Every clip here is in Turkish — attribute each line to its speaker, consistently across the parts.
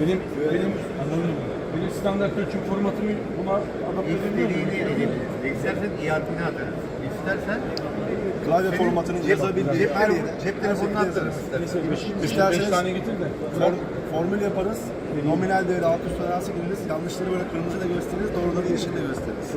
Speaker 1: Benim benim benim standart ölçüm formatımı buna adapte
Speaker 2: İstediğini
Speaker 1: muyum?
Speaker 2: edebilirsin. İstersen iadini atarız. İstersen
Speaker 3: Klavye
Speaker 2: senin
Speaker 3: formatını
Speaker 2: cep,
Speaker 3: yazabildiğin
Speaker 2: cep,
Speaker 3: her yere
Speaker 2: cep telefonunu
Speaker 3: yazarız.
Speaker 2: atarız. istersen.
Speaker 1: Beş, beş,
Speaker 3: İsterseniz-
Speaker 1: tane getir de.
Speaker 3: For- formül yaparız. Nominal değeri alt üst toleransı gireriz. Yanlışları böyle kırmızı da gösteririz. Doğruları yeşil de gösteririz.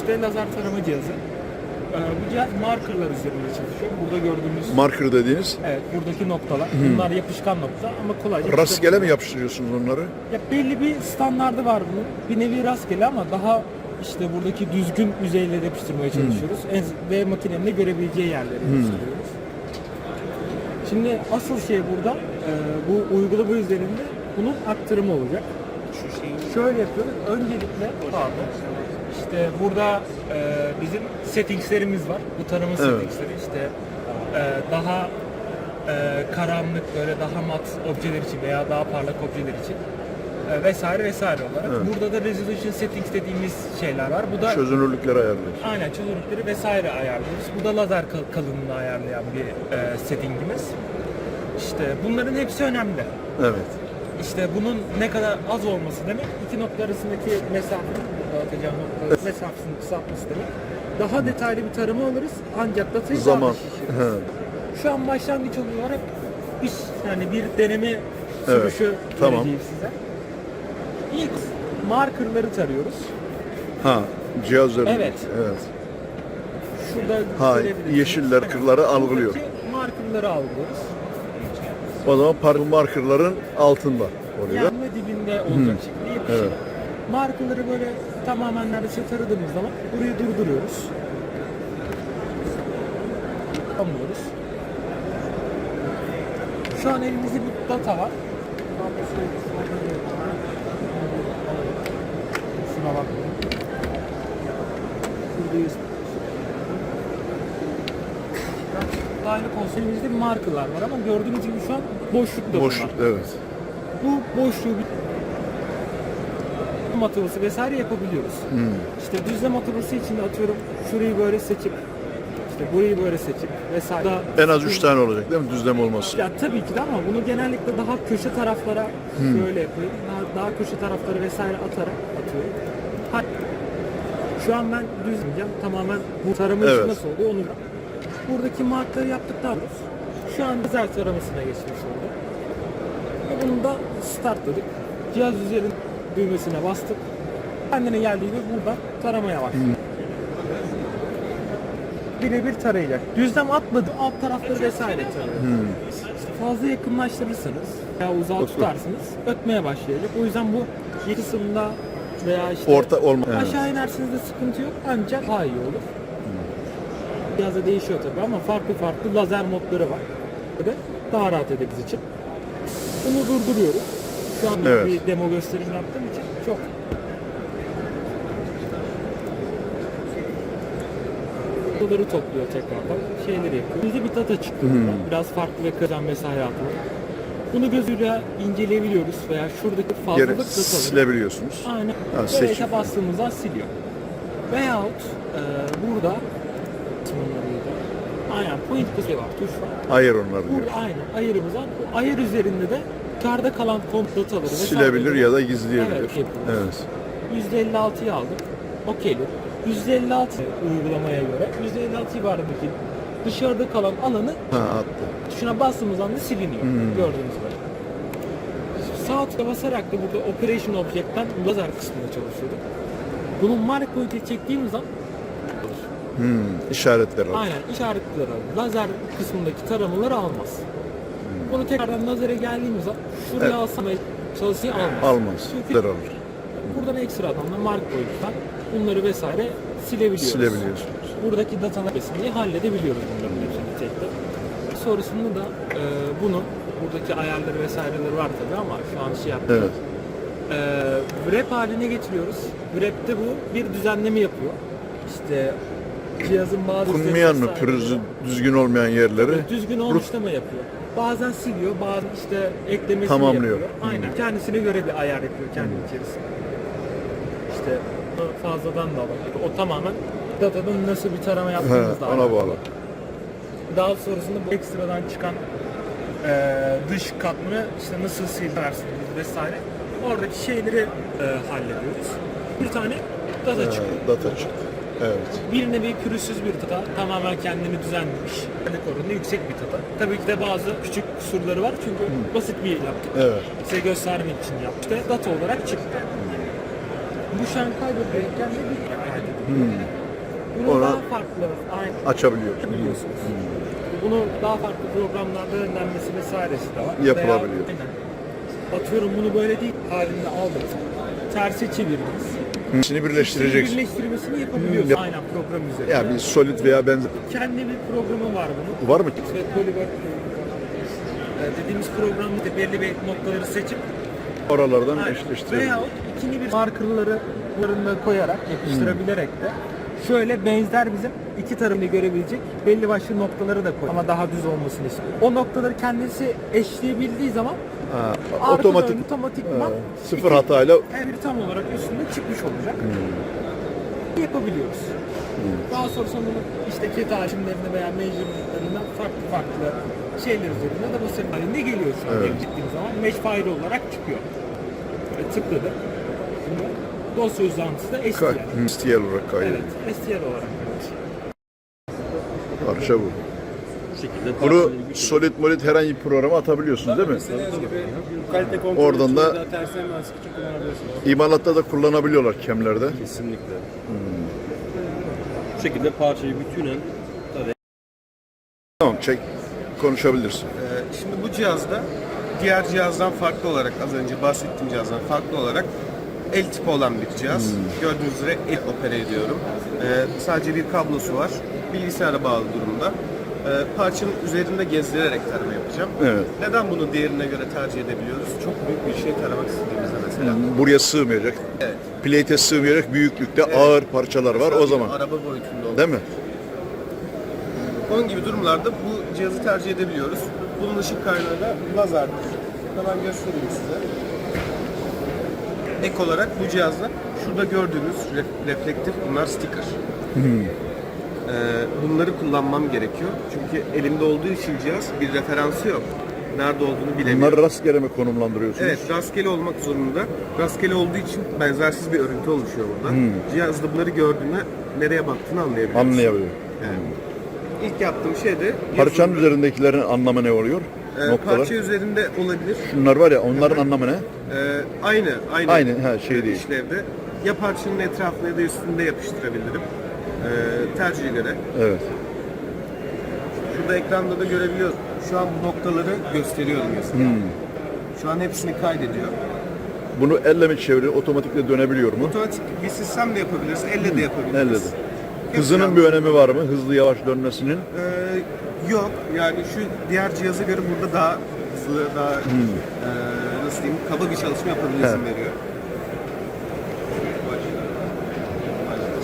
Speaker 4: İşte lazer tarama cihazı. Ee, bu cihaz markerlar üzerinde çalışıyor. Burada gördüğümüz
Speaker 5: Marker dediğiniz
Speaker 4: evet buradaki noktalar. Bunlar yapışkan nokta ama kolayca
Speaker 5: rastgele mi yapıştırıyorsunuz onları?
Speaker 4: Ya belli bir standardı var bunun. Bir nevi rastgele ama daha işte buradaki düzgün yüzeyle yapıştırmaya çalışıyoruz. En, ve makinenin de görebileceği yerlere yapıştırıyoruz. Şimdi asıl şey burada e, bu uygulama üzerinde bunun aktarımı olacak. Şöyle yapıyoruz. Öncelikle pardon. İşte burada e, bizim settingslerimiz var. Bu tanıma settingsleri işte e, daha e, karanlık böyle daha mat objeler için veya daha parlak objeler için e, vesaire vesaire olarak. Burada da resolution settings dediğimiz şeyler var. Bu da
Speaker 5: Çözünürlükleri ayarlıyorsun.
Speaker 4: aynen çözünürlükleri vesaire ayarlıyoruz. Bu da lazer kal- kalınlığını ayarlayan bir e, settingimiz. İşte bunların hepsi önemli.
Speaker 5: Evet.
Speaker 4: İşte bunun ne kadar az olması demek, iki nokta arasındaki mesafenin, nokta mesafesini kısaltması demek. Daha detaylı bir tarama alırız ancak datayı
Speaker 5: Zaman.
Speaker 4: Şu an başlangıç olarak bir, yani bir deneme
Speaker 5: Evet,
Speaker 4: sürüşü
Speaker 5: tamam.
Speaker 4: vereceğim size. İlk markerları tarıyoruz.
Speaker 5: Ha, cihaz üzerinde.
Speaker 4: Evet.
Speaker 5: Evet.
Speaker 4: Şurada
Speaker 5: Ha, yeşiller, kırları algılıyor.
Speaker 4: Markerları algılıyoruz.
Speaker 5: O zaman park markerların altında oluyor.
Speaker 4: Yanma dibinde olacak şekilde yapışır.
Speaker 5: Evet.
Speaker 4: Markaları böyle tamamen neredeyse taradığımız zaman burayı durduruyoruz. Tamamlıyoruz. Şu an elimizde bir data var. Şuna bakmayın. Şuradayız. Aynı konsolimizde markalar var ama gördüğünüz gibi şu an boşlukta.
Speaker 5: Boşluk, evet.
Speaker 4: bu boşluğu bir matırası vesaire yapabiliyoruz. İşte düzlem matırası için de atıyorum şurayı böyle seçip işte burayı böyle seçip vesaire.
Speaker 5: En az 3 tane olacak değil mi düzlem olması?
Speaker 4: Ya tabii ki de ama bunu genellikle daha köşe taraflara şöyle yapıyorum. Daha, daha köşe tarafları vesaire atarak atıyorum. Ha, şu an ben düz gideceğim. Tamamen bu tarama
Speaker 5: Evet.
Speaker 4: nasıl oluyor onu Buradaki markları yaptıktan sonra şu an lazer taramasına geçmiş oldu. Ve bunu da startladık. Cihaz üzerinin düğmesine bastık. Kendine geldiğinde buradan taramaya başladı. Birebir tarayacak. Düzlem atmadı. Alt tarafları vesaire tarıyor. İşte fazla yakınlaştırırsanız veya uzağa tutarsınız ötmeye başlayacak. O yüzden bu kısımda veya işte
Speaker 5: Orta olma. Evet.
Speaker 4: aşağı inerseniz de sıkıntı yok ancak daha iyi olur. Biraz da değişiyor tabii ama farklı farklı lazer modları var. Ve daha rahat ederiz için. Bunu durduruyoruz. Şu an
Speaker 5: Evet.
Speaker 4: bir demo gösterim yaptığım için çok Bunları topluyor tekrardan. Şeyleri yapıyor. Bizde bir data çıktı. buradan. Biraz farklı ve kazan mesai atıyor. Bunu gözüyle inceleyebiliyoruz veya şuradaki fazlalık dataları.
Speaker 5: silebiliyorsunuz.
Speaker 4: Aynen.
Speaker 5: Ha,
Speaker 4: Böylece bastığımızda siliyor. Veyahut e, burada. Aynen point kısmı var, tuş var.
Speaker 5: Hayır onlar diyor.
Speaker 4: Aynen ayırımız var. Bu ayır üzerinde de yukarıda kalan vesaire
Speaker 5: Silebilir ya da gizleyebilir.
Speaker 4: Evet.
Speaker 5: Evet.
Speaker 4: %56'yı aldım. Okeydir. %56 uygulamaya göre %56 civarındaki dışarıda kalan alanı
Speaker 5: Ha attı.
Speaker 4: tuşuna bastığımız anda siliniyor. Gördüğünüz gibi. Sağ tıka basarak da burada Operation Object'ten lazer kısmında çalışıyorduk. Bunun mark boyutunu çektiğimiz zaman
Speaker 5: Hmm, işaretler alır.
Speaker 4: aynen işaretleri alır. Lazer kısmındaki taramaları almaz. Bunu tekrardan lazere geldiğimiz zaman şuraya
Speaker 5: Evet.
Speaker 4: alsam ve çalışıyı almaz.
Speaker 5: Almaz.
Speaker 4: Çünkü
Speaker 5: alır.
Speaker 4: buradan ekstradan da mark boyuttan bunları vesaire silebiliyoruz.
Speaker 5: Silebiliyorsunuz.
Speaker 4: buradaki datalar resmini halledebiliyoruz bunların hepsini tek tek. Sonrasında da e, bunun buradaki ayarları vesaireleri var tabii ama şu an şey yaptık.
Speaker 5: Evet.
Speaker 4: E, wrap haline getiriyoruz. Wrap'te bu bir düzenleme yapıyor. İşte cihazın bazı
Speaker 5: Kunmayan pürüzü düzgün olmayan yerleri?
Speaker 4: Evet, düzgün olmuşlama yapıyor. Bazen siliyor, bazen işte eklemesini
Speaker 5: Tamamlıyor.
Speaker 4: yapıyor. Aynen. Kendisine göre bir ayar yapıyor kendi içerisinde. İşte fazladan da alabilir. O tamamen datadan nasıl bir tarama
Speaker 5: He,
Speaker 4: yaptığımızla
Speaker 5: ona
Speaker 4: alakalı.
Speaker 5: bağlı.
Speaker 4: Daha sonrasında bu ekstradan çıkan eee, dış katmanı işte nasıl silersiniz vesaire. Oradaki şeyleri eee, hallediyoruz. Bir tane data
Speaker 5: He,
Speaker 4: çıkıyor.
Speaker 5: data çıktı. Evet.
Speaker 4: Bir nevi pürüzsüz bir data. Tamamen kendini düzenlemiş. Kendi oranında yüksek bir data. Tabii ki de bazı küçük kusurları var çünkü basit bir yaptık.
Speaker 5: Evet.
Speaker 4: Size göstermek için yaptık. İşte data olarak çıktı. Bu şu an kaydedilirken de bir kaydediliyor. Bunu
Speaker 5: Ona-
Speaker 4: daha farklı, aynı
Speaker 5: Açabiliyorsunuz.
Speaker 4: biliyorsunuz. Bunu daha farklı programlarda önlenmesi vesairesi de var.
Speaker 5: Yapılabiliyor.
Speaker 4: Veya-. Atıyorum bunu böyle değil halinde aldınız. Tersi çevirdiniz.
Speaker 5: İkisini birleştireceksin.
Speaker 4: Birleştirmesini yapabiliyoruz.
Speaker 5: Yap-
Speaker 4: Aynen program üzerinde.
Speaker 5: Ya bir solid veya benzer.
Speaker 4: Kendi bir programı var bunun.
Speaker 5: Var mı?
Speaker 4: İşte Polygon e, dediğimiz programda belli bir noktaları seçip
Speaker 5: Oralardan eşleştirelim.
Speaker 4: Veyahut ikili bir markerları koyarak, yapıştırabilerek de Şöyle benzer bizim iki tarafını görebilecek belli başlı noktaları da koy. Ama daha düz olmasını istiyor. O noktaları kendisi eşleyebildiği zaman
Speaker 5: Ha, otomatik
Speaker 4: otomatikman
Speaker 5: e, sıfır hatayla
Speaker 4: her biri tam olarak üstünde çıkmış olacak. Yapabiliyoruz. Daha sonra bunu işte kete haşimlerinde veya measurement farklı farklı şeyler üzerinde de basın halinde geliyor şu an.
Speaker 5: Evet.
Speaker 4: Gittiğim zaman mesh file olarak çıkıyor. Ve tıkladı. Şimdi dosya uzantısı da STL.
Speaker 5: Ka- STL olarak kaydediyor.
Speaker 4: Evet, STL olarak.
Speaker 5: Parça bu.
Speaker 6: Bu şekilde
Speaker 5: Bunu
Speaker 6: parçayı bir
Speaker 5: solid molit herhangi bir programa atabiliyorsunuz değil mi?
Speaker 3: Kalite kontrolü
Speaker 5: Oradan
Speaker 3: için
Speaker 5: da-. İmalatta da kullanabiliyorlar kemlerde.
Speaker 6: Kesinlikle. Bu şekilde parçayı bütünen tabii
Speaker 5: Tamam çek konuşabilirsin.
Speaker 7: Ee, Şimdi bu cihazda diğer cihazdan farklı olarak az önce bahsettiğim cihazdan farklı olarak el tipi olan bir cihaz. Gördüğünüz üzere el opera ediyorum. Ee, sadece bir kablosu var. Bilgisayara bağlı durumda. Ee, parçanın üzerinde gezdirerek tarama yapacağım.
Speaker 5: Evet.
Speaker 7: Neden bunu diğerine göre tercih edebiliyoruz? Çok büyük bir şey taramak istediğimizde mesela.
Speaker 5: Buraya sığmayacak.
Speaker 7: Evet.
Speaker 5: Plate'e sığmayacak büyüklükte ağır parçalar var o
Speaker 7: Sadece
Speaker 5: zaman.
Speaker 7: Araba boyutunda olan.
Speaker 5: Değil mi?
Speaker 7: Onun gibi durumlarda bu cihazı tercih edebiliyoruz. Bunun ışık kaynağı da lazerdir. Hemen göstereyim size. Ek olarak bu cihazda şurada gördüğünüz ref- reflektif bunlar sticker. Ee, bunları kullanmam gerekiyor. Çünkü elimde olduğu için cihaz bir referansı yok. Nerede olduğunu bilemiyorum.
Speaker 5: Bunları rastgele mi konumlandırıyorsunuz?
Speaker 7: Evet, rastgele olmak zorunda. Rastgele olduğu için benzersiz bir örüntü oluşuyor burada. Cihazda bunları gördüğünde nereye baktığını anlayabiliyorsun.
Speaker 5: Anlayabiliyor.
Speaker 7: İlk yaptığım şey de
Speaker 5: Parçanın
Speaker 7: yazılım-
Speaker 5: üzerindekilerin anlamı ne oluyor?
Speaker 7: Ee,
Speaker 5: Noktalar.
Speaker 7: parça üzerinde olabilir.
Speaker 5: Şunlar var ya onların anlamı ne?
Speaker 7: Ee, aynı, aynı.
Speaker 5: Aynı, ha, şey değil.
Speaker 7: işlevde. Ya parçanın etrafına ya da üstünde yapıştırabilirim. Ee, tercihe göre.
Speaker 5: Evet.
Speaker 7: Şurada ekranda da görebiliyoruz. Şu an bu noktaları gösteriyorum mesela.
Speaker 5: Hmm.
Speaker 7: Şu an hepsini kaydediyor.
Speaker 5: Bunu elle mi çeviriyor? Otomatikle dönebiliyor mu?
Speaker 7: Otomatik bir sistem de yapabiliriz, elle de yapabiliriz.
Speaker 5: Elle de. Hızının bir önemi var mı? Hızlı yavaş dönmesinin.
Speaker 7: Ee, yok. Yani şu diğer cihaza göre burada daha hızlı, daha ee, nasıl diyeyim, kaba bir çalışma
Speaker 5: Hmm. Evet.
Speaker 7: veriyor.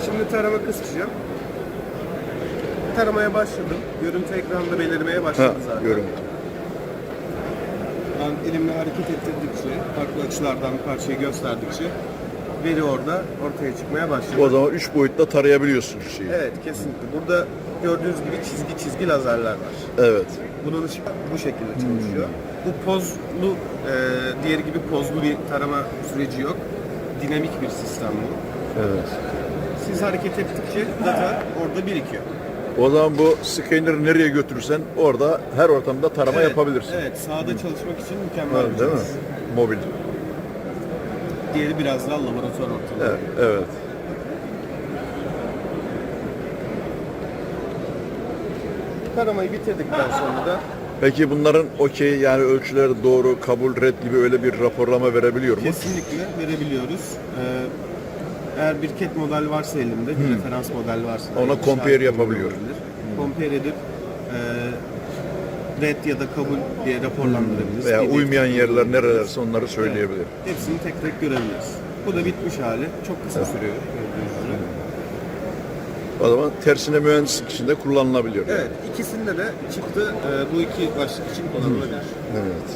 Speaker 7: Şimdi tarama kısacağım. Taramaya başladım. Görüntü ekranda belirmeye
Speaker 5: Ha,
Speaker 7: başladı zaten.
Speaker 5: görüntü.
Speaker 7: Ben elimle hareket ettirdikçe, farklı açılardan parçayı gösterdikçe veri orada ortaya çıkmaya başladı.
Speaker 5: O zaman üç boyutta tarayabiliyorsun şeyi.
Speaker 7: Evet, kesinlikle. Burada gördüğünüz gibi çizgi çizgi lazerler var.
Speaker 5: Evet.
Speaker 7: Bunun ışık bu şekilde çalışıyor. Bu pozlu, e, diğeri gibi pozlu bir tarama süreci yok. Dinamik bir sistem bu.
Speaker 5: Evet.
Speaker 7: Siz hareket ettikçe data orada birikiyor.
Speaker 5: O zaman bu scanner'ı nereye götürürsen orada her ortamda tarama
Speaker 7: Evet,
Speaker 5: yapabilirsin.
Speaker 7: Evet, sahada çalışmak için mükemmel bir
Speaker 5: değil mi? Mobil.
Speaker 7: Diğeri biraz daha laboratuvar ortamı.
Speaker 5: Evet. evet.
Speaker 7: Taramayı bitirdikten sonra da
Speaker 5: Peki bunların okey yani ölçüleri doğru, kabul, red gibi öyle bir raporlama verebiliyor mu?
Speaker 7: kesinlikle verebiliyoruz. Ee, eğer bir cat model varsa elimde, bir referans model varsa
Speaker 5: Ona compare yapabiliyor.
Speaker 7: olabilir. Compare edip e, red ya da kabul diye raporlandırabiliriz.
Speaker 5: Veya
Speaker 7: PDF
Speaker 5: uymayan yerler nerelerse onları söyleyebilir.
Speaker 7: Hepsini tek tek görebiliriz. Bu da bitmiş hali. Çok kısa sürüyor gördüğünüz üzere.
Speaker 5: O zaman tersine mühendislik içinde kullanılabiliyor. yani.
Speaker 7: Evet, ikisinde de çıktı e, bu iki başlık için kullanılabilir.
Speaker 5: Evet.